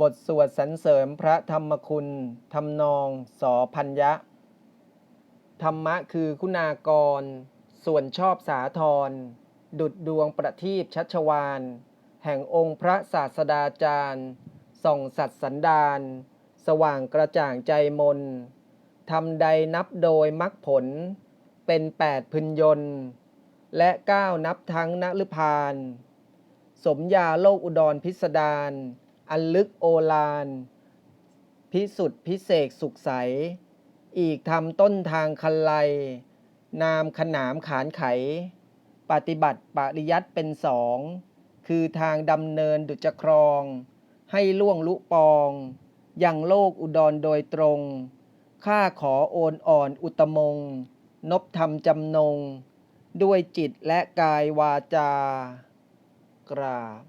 บทสวดสรรเสริญพระธรรมคุณทำนองสอพัญญะ ธรรมะคือคุณากร ส่วนชอบสาธร ดุดดวงประทีปชัชวาน แห่งองค์พระศาสดาจารย์ส่องสัตว์สันดานสว่างกระจ่างใจมนทำใดนับโดยมรรคผล เป็นแปดพึญยนและเก้านับทั้งนฤพาน สมยาโลกอุดรพิสดาร อันลึกโอฬารพิสุทธิพิเศษสุขใส อีกทำต้นทางคันไล นามขนามขานไข ปฏิบัติปริยัติเป็นสอง คือทางดำเนินดุจครอง ให้ล่วงลุปอง ยังโลกอุดรโดยตรง ข้าขอโอนอ่อนอุตมง นบธรรมจำนง ด้วยจิตและกายวาจา กราบ